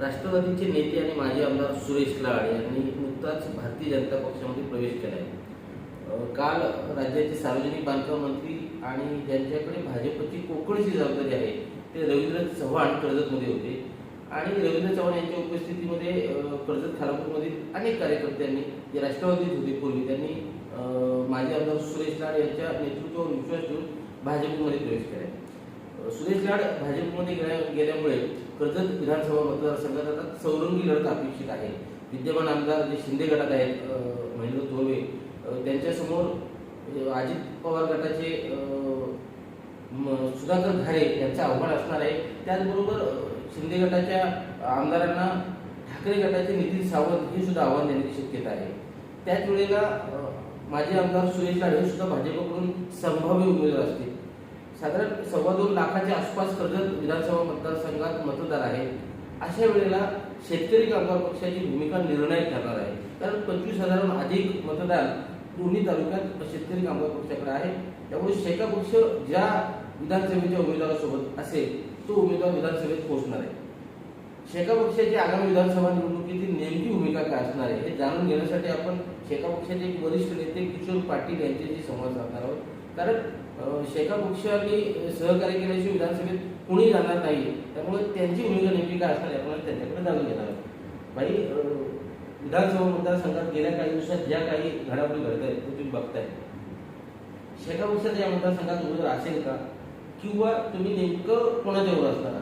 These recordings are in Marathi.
राष्ट्रवादीचे नेते आणि माजी आमदार सुरेश लाड यांनी नुकताच भारतीय जनता पक्षामध्ये प्रवेश केला आहे काल राज्याचे सार्वजनिक बांधकाम मंत्री आणि ज्यांच्याकडे भाजपची कोकणची जबाबदारी आहे ते रवींद्र चव्हाण कर्जतमध्ये होते. आणि रवींद्र चव्हाण यांच्या उपस्थितीमध्ये कर्जत खालापूरमधील अनेक कार्यकर्त्यांनी जे राष्ट्रवादीत होते पूर्वी त्यांनी माजी आमदार सुरेश लाड यांच्या नेतृत्वावर विश्वास ठेवून भाजपमध्ये प्रवेश केला आहे सुरेश लाड भाजपमध्ये गेल्या गेल्यामुळे कर्जत विधानसभा मतदारसंघात आता चौरंगी लढत अपेक्षित आहे. विद्यमान आमदार जे शिंदे गटात आहेत महेंद्र थोरवे त्यांच्यासमोर म्हणजे अजित पवार गटाचे म- सुधाकर घारे यांचं आव्हान असणार आहे. त्याचबरोबर शिंदे गटाच्या आमदारांना ठाकरे गटाचे नितीन सावंत हे सुद्धा आव्हान देण्याची शक्यता आहे. त्याच वेळेला माजी आमदार सुरेश लाड हे सुद्धा भाजपकडून संभाव्य उमेदवार असतील. साधारण सव्वा दोन लाखाच्या आसपास कर्जत विधानसभा मतदारसंघात मतदार आहे. अशा वेळेला शेतकरी कामगार पक्षाची भूमिका निर्णायक ठरणार आहे. कारण पंचवीस हजाराहून अधिक मतदार दोन्ही तालुक्यात शेतकरी कामगार पक्षाकडे आहे. त्यामुळे शेका पक्ष ज्या विधानसभेच्या उमेदवारासोबत असेल तो उमेदवार विधानसभेत पोहोचणार आहे. शेका पक्षाची आगामी विधानसभा निवडणुकीतील नेमकी भूमिका काय असणार आहे हे जाणून घेण्यासाठी आपण शेका पक्षाचे एक वरिष्ठ नेते किशोर पाटील यांच्याशी संवाद साधणार आहोत. कारण शेखा शेका पक्षाने सहकार्य केल्याशिवाय विधानसभेत कुणी जाणार नाही त्यामुळे त्यांची भूमिका नेमकी काय असणार आहे आपण त्यांच्याकडे जाणून घेणार भाई विधानसभा मतदारसंघात गेल्या काही दिवसात ज्या काही घडामोडी घडत आहेत ते तुम्ही बघताय. शेखा पक्षात या मतदारसंघात उमेदवार असेल का? किंवा तुम्ही नेमकं कोणाच्यावर असणार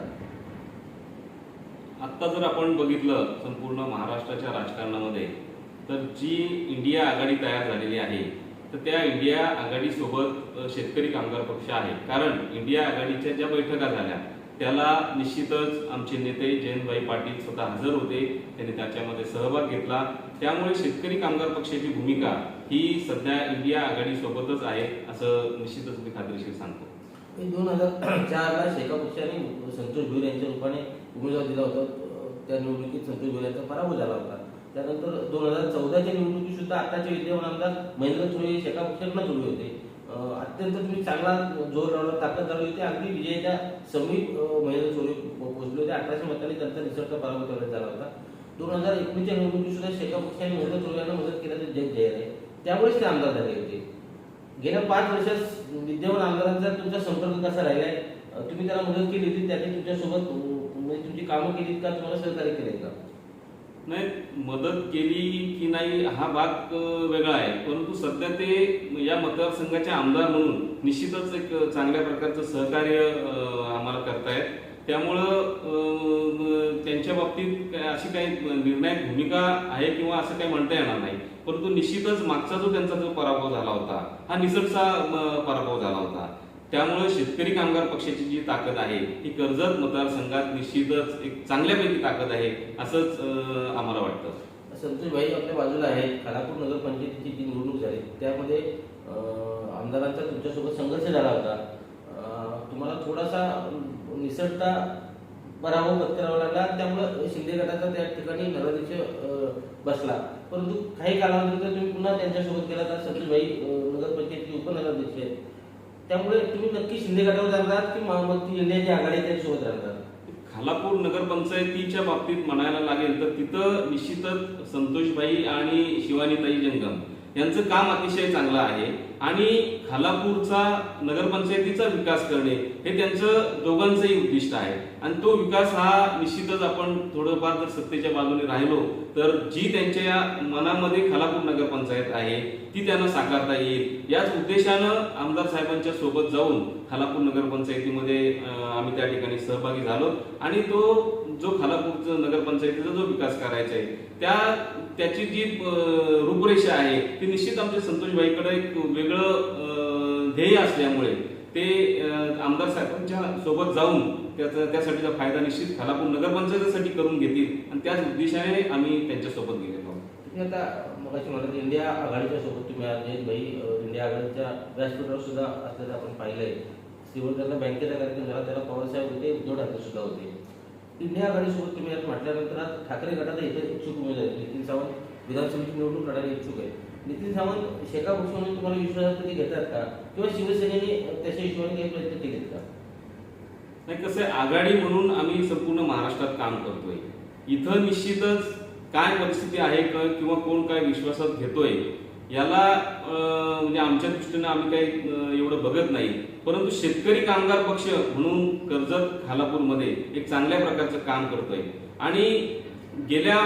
आत्ता जर आपण बघितलं संपूर्ण महाराष्ट्राच्या राजकारणामध्ये तर जी इंडिया आघाडी तयार झालेली आहे तर त्या इंडिया आघाडीसोबत शेतकरी कामगार पक्ष आहे कारण इंडिया आघाडीच्या ज्या बैठका झाल्या त्याला निश्चितच आमचे नेते जयंतभाई पाटील स्वतः हजर होते त्यांनी त्याच्यामध्ये सहभाग घेतला. त्यामुळे शेतकरी कामगार पक्षाची भूमिका ही सध्या इंडिया आघाडीसोबतच आहे असं निश्चितच मी खात्रीशीर सांगतो. दोन हजार चारला शेका पक्षाने संतोष भुईर यांच्या रूपाने उमेदवार दिला होता. त्या निवडणुकीत संतोष भुईर यांचा पराभव झाला होता. त्यानंतर दोन हजार चौदाच्या निवडणुकीत सुद्धा आताचे विद्यमान आमदार महेंद्र थोरवे शेखा शेका पक्षाकडून होते. अत्यंत तुम्ही चांगला जोर लावला ताकद लावली होती. अगदी विजयाच्या समीप महिला महेंद्र थोरवे पोहोचले होते. अठराशे मतांनी त्यांचा निसर्ग पराभव तेवढा झाला होता. दोन हजार एकोणीसच्या निवडणुकीत सुद्धा शेका पक्षाने महेंद्र थोरवे यांना मदत केल्याचं जग जाहीर आहे त्यामुळेच ते आमदार झाले होते. गेल्या पाच वर्षात विद्यमान आमदारांचा तुमचा संपर्क कसा राहिलाय? आहे तुम्ही त्याला मदत केली होती त्यांनी तुमच्यासोबत म्हणजे तुमची कामं केलीत का? तुम्हाला सहकार्य केले का? नाही मदत केली की नाही हा भाग वेगळा आहे. परंतु सध्या ते या मतदारसंघाचे आमदार म्हणून निश्चितच एक चांगल्या प्रकारचं सहकार्य आम्हाला करतायत. त्यामुळं त्यांच्या बाबतीत अशी काही निर्णायक भूमिका आहे किंवा असं काही म्हणता येणार नाही. परंतु निश्चितच मागचा जो त्यांचा जो पराभव झाला होता हा निसटचा पराभव झाला होता. त्यामुळे शेतकरी कामगार पक्षाची जी ताकद आहे ही कर्जत मतदारसंघात निश्चितच एक चांगल्यापैकी ताकद आहे असंच आम्हाला वाटतं. संतोष भाई आपल्या बाजूला आहे खालापूर नगरपंचायतीची जी निवडणूक झाली. त्यामध्ये आमदारांचा तुमच्यासोबत संघर्ष झाला होता. तुम्हाला थोडासा निसटता पराभव पत्करावा लागला. त्यामुळे शिंदे गटाचा त्या ठिकाणी नगराध्यक्ष बसला. परंतु काही कालावधीनंतर तुम्ही पुन्हा त्यांच्यासोबत गेला तर संतोष भाई अं, नगरपंचायतीचे उपनगराध्यक्ष आहेत. त्यामुळे तुम्ही नक्की शिंदे गटावर जाणार की मग इंडियाची आघाडी त्याच्यासोबत राहणार? खालापूर नगरपंचायतीच्या बाबतीत म्हणायला लागेल तर तिथं निश्चितच संतोषबाई आणि शिवानीताई जंगम. यांचं काम अतिशय चांगलं आहे. आणि खालापूरचा नगरपंचायतीचा विकास करणे हे त्यांचं दोघांचंही उद्दिष्ट आहे. आणि तो विकास हा निश्चितच आपण थोडंफार जर सत्तेच्या बाजूने राहिलो तर जी त्यांच्या मनामध्ये खालापूर नगरपंचायत आहे ती त्यांना साकारता येईल. याच उद्देशानं आमदार साहेबांच्या सोबत जाऊन खालापूर नगरपंचायतीमध्ये आम्ही त्या ठिकाणी सहभागी झालो. आणि तो जो खालापूरचा नगरपंचायतीचा जो विकास करायचा आहे त्या त्याची जी रूपरेषा आहे ती निश्चित आमच्या संतोषबाईकडे एक वेगळं ध्येय असल्यामुळे ते आमदार साहेबांच्या सोबत जाऊन त्याचा त्यासाठीचा फायदा निश्चित खालापूर नगरपंचायतीसाठी करून घेतील आणि त्याच उद्देशाने आम्ही त्यांच्यासोबत गेलेलो आहोत. आता मगाशी म्हणत इंडिया आघाडीच्या सोबत तुम्ही आज भाई इंडिया आघाडीच्या व्यासपीठावर सुद्धा असल्याचं आपण पाहिलंय. आहे बँकेचा कार्यक्रम झाला त्याला पवारसाहेब होते उद्धव ठाकरे सुद्धा होते. इंडिया आघाडीसोबत तुम्ही यात म्हटल्यानंतर ठाकरे गटाचा इथे इच्छुक उमेदवार आहेत नितीन सावंत विधानसभेची निवडणूक लढायला इच्छुक आहे. नितीन सावंत शेका पक्ष म्हणून तुम्हाला विश्वासात कधी घेतात का? किंवा शिवसेनेने त्याच्या हिशोबाने काही प्रयत्न केलेत का? नाही कसं आहे आघाडी म्हणून आम्ही संपूर्ण महाराष्ट्रात काम करतोय. इथं निश्चितच काय परिस्थिती आहे का किंवा कोण काय विश्वासात घेतोय याला म्हणजे आमच्या दृष्टीनं आम्ही काही एवढं बघत नाही. परंतु शेतकरी कामगार पक्ष म्हणून कर्जत खालापूरमध्ये एक चांगल्या प्रकारचं काम करतोय. आणि गेल्या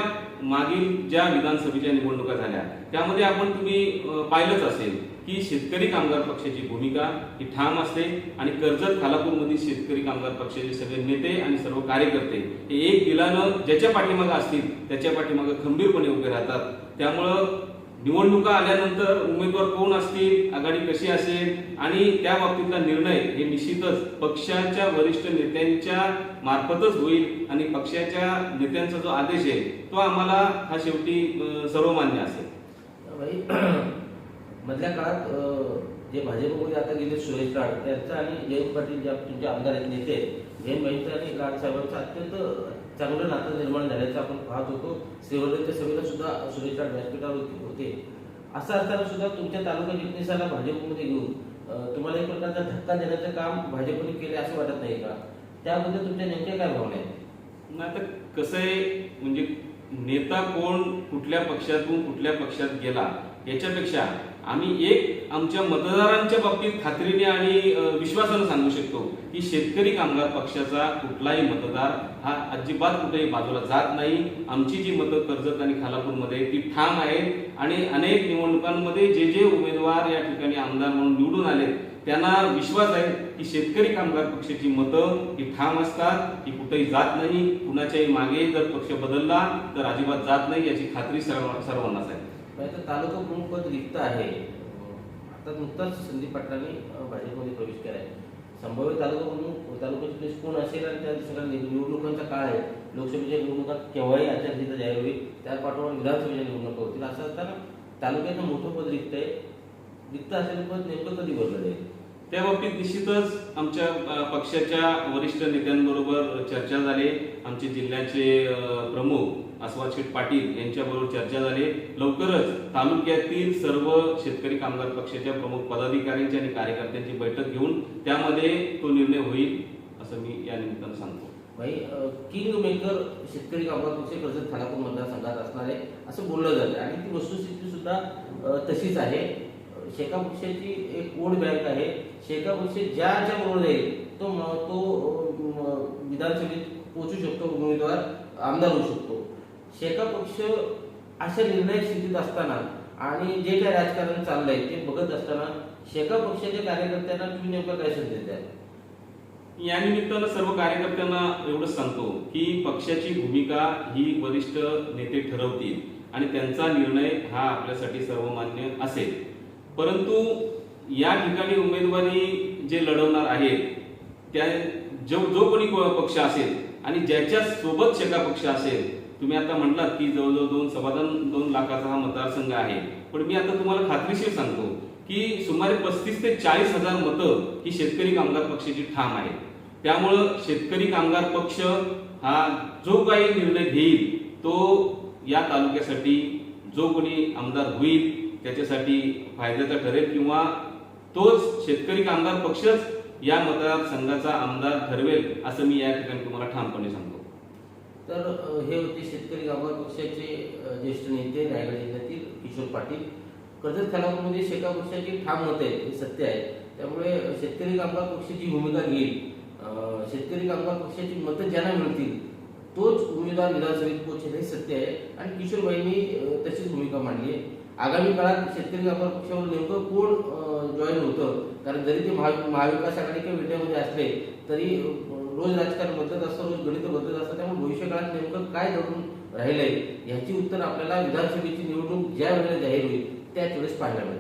मागील ज्या विधानसभेच्या निवडणुका झाल्या त्यामध्ये आपण तुम्ही पाहिलंच असेल की शेतकरी कामगार पक्षाची भूमिका ही ठाम असते आणि कर्जत खालापूरमधील शेतकरी कामगार पक्षाचे सगळे नेते आणि सर्व कार्यकर्ते हे एक दिलानं ज्याच्या पाठीमागं असतील त्याच्या पाठीमागं खंबीरपणे उभे राहतात. त्यामुळं निवडणुका आल्यानंतर उमेदवार कोण असतील आघाडी कशी असेल आणि त्या बाबतीतला निर्णय हे निश्चितच पक्षाच्या वरिष्ठ नेत्यांच्या मार्फतच होईल आणि पक्षाच्या नेत्यांचा जो आदेश आहे तो आम्हाला हा शेवटी सर्वमान्य असेल. मधल्या काळात जे भाजपमध्ये आता गेले सुरेश लाड त्यांचं आणि जयंत पाटील जे तुमचे आमदार आहेत नेते आहेत, जयंत भाईंचं आणि लाड साहेबांचा अत्यंत चांगलं नातं निर्माण झाल्याचं आपण पाहत होतो. श्रीवर्धनच्या सभेला सुद्धा सुरेश व्यासपीठावर होते- असं असताना सुद्धा तुमच्या तालुका जिल्ह्याला भाजपमध्ये घेऊन तुम्हाला एक प्रकारचा धक्का देण्याचं काम भाजपने केले असं वाटत नाही का? त्याबद्दल तुमच्या नेमक्या काय भावना आहेत? नाही तर कसं आहे म्हणजे नेता कोण कुठल्या पक्षातून कुठल्या पक्षात गेला याच्यापेक्षा आम्ही एक आमच्या मतदारांच्या बाबतीत खात्रीने आणि विश्वासानं सांगू शकतो की शेतकरी कामगार पक्षाचा कुठलाही मतदार हा अजिबात कुठेही बाजूला जात नाही. आमची जी मतं कर्जत आणि खालापूरमध्ये ती ठाम आहेत. आणि अनेक निवडणुकांमध्ये जे जे उमेदवार या ठिकाणी आमदार म्हणून निवडून आले त्यांना विश्वास आहे की शेतकरी कामगार पक्षाची मतं ही ठाम असतात ती कुठेही जात नाही. कुणाच्याही मागे जर पक्ष बदलला तर अजिबात जात नाही याची खात्री सर्व सर्वांनाच आहे. तालुका प्रमुख पद रिक्त आहे. आता नुकताच संदीप पाटलांनी भाजपमध्ये प्रवेश केला आहे संभाव्य तालुका प्रमुख तालुक्याचे लिस्ट कोण असेल आणि त्या दुसऱ्या निवडणुकांचा काळ आहे. लोकसभेच्या निवडणुका केव्हाही आचारसंहिता जाहीर होईल त्या पाठोपाठ विधानसभेच्या निवडणुका होतील. असं असताना तालुक्याचं मोठं पद रिक्त आहे. रिक्त असेल पद नेमकं कधी भरलं जाईल? त्या बाबतीत निश्चितच आमच्या पक्षाच्या वरिष्ठ नेत्यांबरोबर चर्चा झाली. आमचे जिल्ह्याचे प्रमुख अस्वाद शेठ पाटील यांच्याबरोबर चर्चा झाली. लवकरच तालुक्यातील सर्व शेतकरी कामगार पक्षाच्या प्रमुख पदाधिकाऱ्यांची आणि कार्यकर्त्यांची बैठक घेऊन त्यामध्ये तो निर्णय होईल असं मी या निमित्तानं सांगतो. भाई किंग मेकर शेतकरी कामगार पक्ष कर्जत खानापूर मतदारसंघात असणार आहे असं बोललं जातं. आणि ती वस्तुस्थिती सुद्धा तशीच आहे. अ, शेका पक्षाची एक वोट बँक आहे. शेका पक्ष ज्या ज्या बरोबर जाईल तो तो विधानसभेत पोहोचू शकतो उमेदवार आमदार होऊ शकतो. शेका पक्ष अशा निर्णायक स्थितीत असताना आणि जे काही राजकारण चाललंय ते बघत असताना शेका पक्षाच्या कार्यकर्त्यांना तुम्ही नेमकं काय संदेश द्याल? या निमित्तानं सर्व कार्यकर्त्यांना एवढंच सांगतो की पक्षाची भूमिका ही वरिष्ठ नेते ठरवतील आणि त्यांचा निर्णय हा आपल्यासाठी सर्वमान्य असेल. परंतु या ठिकाणी उमेदवारी जे लढवणार आहेत त्या जो जो कोणी पक्ष असेल आणि ज्याच्या सोबत शेका पक्ष असेल तुम्ही आता म्हटलात की जवळजवळ दोन समाधान दोन लाखाचा हा मतदारसंघ आहे. पण मी आता तुम्हाला खात्रीशीर सांगतो की सुमारे पस्तीस ते चाळीस हजार मतं ही शेतकरी कामगार पक्षाची ठाम आहे त्यामुळं शेतकरी कामगार पक्ष हा जो काही निर्णय घेईल तो या तालुक्यासाठी जो कोणी आमदार होईल त्याच्यासाठी फायद्याचा ठरेल किंवा तोच शेतकरी कामगार पक्षच या मतदारसंघाचा आमदार ठरवेल असं मी या ठिकाणी तुम्हाला ठामपणे सांगतो. तर हे होते शेतकरी कामगार पक्षाचे ज्येष्ठ नेते रायगड जिल्ह्यातील किशोर पाटील. कर्जत खालापूरमध्ये शेका पक्षाची ठाम मत आहे हे सत्य आहे. त्यामुळे शेतकरी कामगार पक्षाची भूमिका घेईल. शेतकरी कामगार पक्षाची मतं ज्यांना मिळतील तोच उमेदवार विधानसभेत पोहोचेल हे सत्य आहे. आणि किशोरबाईंनी तशीच भूमिका मांडली आहे. आगामी काळात शेतकरी व्यापार पक्षावर नेमकं कोण जॉईन होतं? कारण जरी ते महा महाविकास आघाडी किंवा विद्यामध्ये असले तरी रोज राजकारण बदलत असतं रोज गणित बदलत असतं त्यामुळे भविष्य काळात नेमकं काय घडून राहिलंय? ह्याची उत्तर आपल्याला विधानसभेची निवडणूक ज्या वेळेला जाहीर होईल त्याच वेळेस पाहायला मिळते